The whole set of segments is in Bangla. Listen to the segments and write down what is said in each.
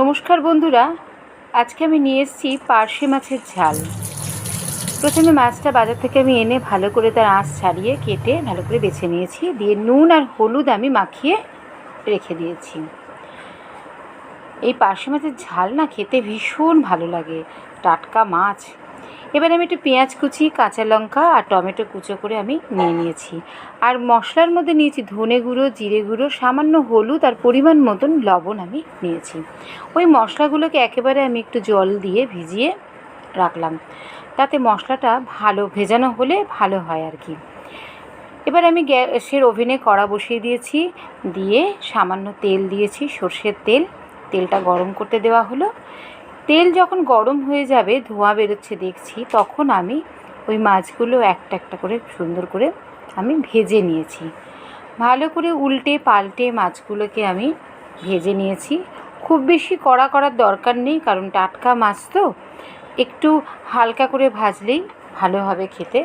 নমস্কার বন্ধুরা, আজকে আমি নিয়ে এসেছি পার্শে মাছের ঝাল। প্রথমে মাছটা বাজার থেকে আমি এনে ভালো করে তার আঁশ ছাড়িয়ে কেটে ভালো করে বেছে নিয়েছি। দিয়ে নুন আর হলুদ আমি মাখিয়ে রেখে দিয়েছি। এই পার্শে মাছের ঝাল না খেতে ভীষণ ভালো লাগে। টাটকা মাছ এবার আমি একটু পেঁয়াজ কুচি, কাঁচা লঙ্কা আর টমেটো কুচো করে আমি নিয়ে নিয়েছি। আর মশলার মধ্যে নিয়েছি ধনে গুঁড়ো, জিরে গুঁড়ো, সামান্য হলুদ আর পরিমাণ মতন লবণ আমি নিয়েছি। ওই মশলাগুলোকে একেবারে আমি একটু জল দিয়ে ভিজিয়ে রাখলাম। তাতে মশলাটা ভালো ভেজানো হলে ভালো হয় আর কি। এবার আমি গ্যাসের ওভেনে কড়া বসিয়ে দিয়েছি। দিয়ে সামান্য তেল দিয়েছি, সর্ষের তেল। তেলটা গরম করতে দেওয়া হলো। তেল যখন গরম হয়ে যাবে, ধোঁয়া বেরোচ্ছে দেখছি, তখন আমি ওই মাছগুলো একটা একটা করে সুন্দর করে আমি ভেজে নিয়েছি। ভালো করে উল্টে পাল্টে মাছগুলোকে আমি ভেজে নিয়েছি। খুব বেশি কড়া করার দরকার নেই, কারণ টাটকা মাছ তো, একটু হালকা করে ভাজলেই ভালো হবে খেতে।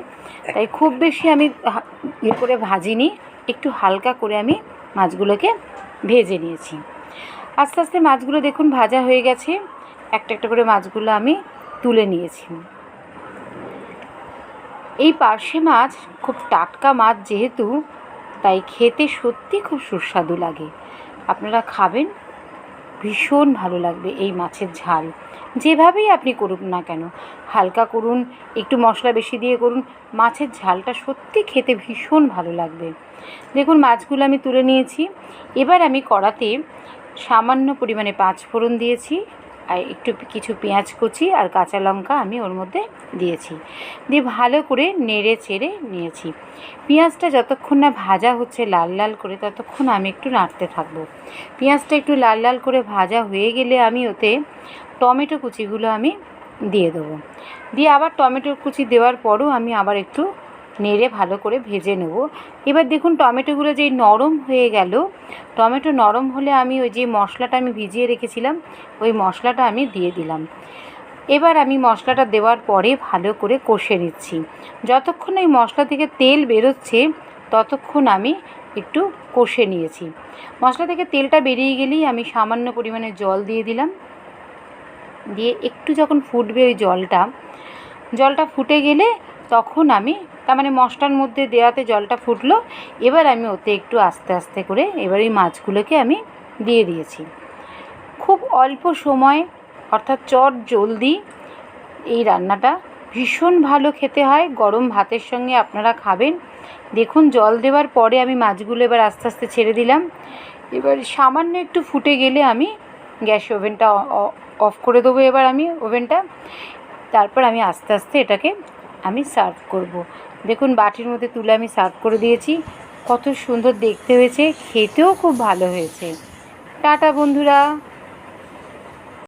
তাই খুব বেশি আমি ইয়ে করে ভাজিনি, একটু হালকা করে আমি মাছগুলোকে ভেজে নিয়েছি। আস্তে আস্তে মাছগুলো দেখুন ভাজা হয়ে গেছে। একটা একটা করে মাছগুলো আমি তুলে নিয়েছি। এই পার্শে মাছ খুব টাটকা মাছ যেহেতু, তাই খেতে সত্যি খুব সুস্বাদু লাগে। আপনারা খাবেন, ভীষণ ভালো লাগবে এই মাছের ঝাল। যেভাবেই আপনি করুন না কেন, হালকা করুন, একটু মশলা বেশি দিয়ে করুন, মাছের ঝালটা সত্যি খেতে ভীষণ ভালো লাগবে। দেখুন, মাছগুলো আমি তুলে নিয়েছি। এবার আমি কড়াতে সামান্য পরিমাণে পাঁচ ফোড়ন দিয়েছি। আর একটু কিছু পেঁয়াজ কুচি আর কাঁচা লঙ্কা আমি ওর মধ্যে দিয়েছি। দিয়ে ভালো করে নেড়ে চেড়ে নিয়েছি। পেঁয়াজটা যতক্ষণ না ভাজা হচ্ছে লাল লাল করে ততক্ষণ আমি একটু নাড়তে থাকব। পেঁয়াজটা একটু লাল লাল করে ভাজা হয়ে গেলে আমি ওতে টমেটো কুচিগুলো আমি দিয়ে দেবো। দিয়ে আবার টমেটো কুচি দেওয়ার পরও আমি আবার একটু নেড়ে ভালো করে ভেজে নেব। এবার দেখুন টমেটোগুলো যেই নরম হয়ে গেল, টমেটো নরম হলে আমি ওই যে মশলাটা আমি ভিজিয়ে রেখেছিলাম, ওই মশলাটা আমি দিয়ে দিলাম। এবার আমি মশলাটা দেওয়ার পরে ভালো করে কষে নিচ্ছি। যতক্ষণ এই মশলা থেকে তেল বেরোচ্ছে, ততক্ষণ আমি একটু কষে নিয়েছি। মশলা থেকে তেলটা বেরিয়ে গেলেই আমি সামান্য পরিমাণে জল দিয়ে দিলাম। দিয়ে একটু যখন ফুটবে ওই জলটা জলটা ফুটে গেলে তখন আমি তার মানে মশলার মধ্যে দেওয়াতে জলটা ফুটলো। এবার আমি ওতে একটু আস্তে আস্তে করে এবার এই মাছগুলোকে আমি দিয়ে দিয়েছি। খুব অল্প সময়, অর্থাৎ চট জলদি এই রান্নাটা ভীষণ ভালো খেতে হয়। গরম ভাতের সঙ্গে আপনারা খাবেন। দেখুন, জল দেওয়ার পরে আমি মাছগুলো এবার আস্তে আস্তে ছেড়ে দিলাম। এবার সামান্য একটু ফুটে গেলে আমি গ্যাস ওভেনটা অফ করে দেবো এবার আমি ওভেনটা। তারপর আমি আস্তে আস্তে এটাকে আমি সার্ভ করব। দেখুন, বাটির মধ্যে তুলে আমি সার্ভ করে দিয়েছি। কত সুন্দর দেখতে হয়েছে, খেতেও খুব ভালো হয়েছে। টাটা, বন্ধুরা।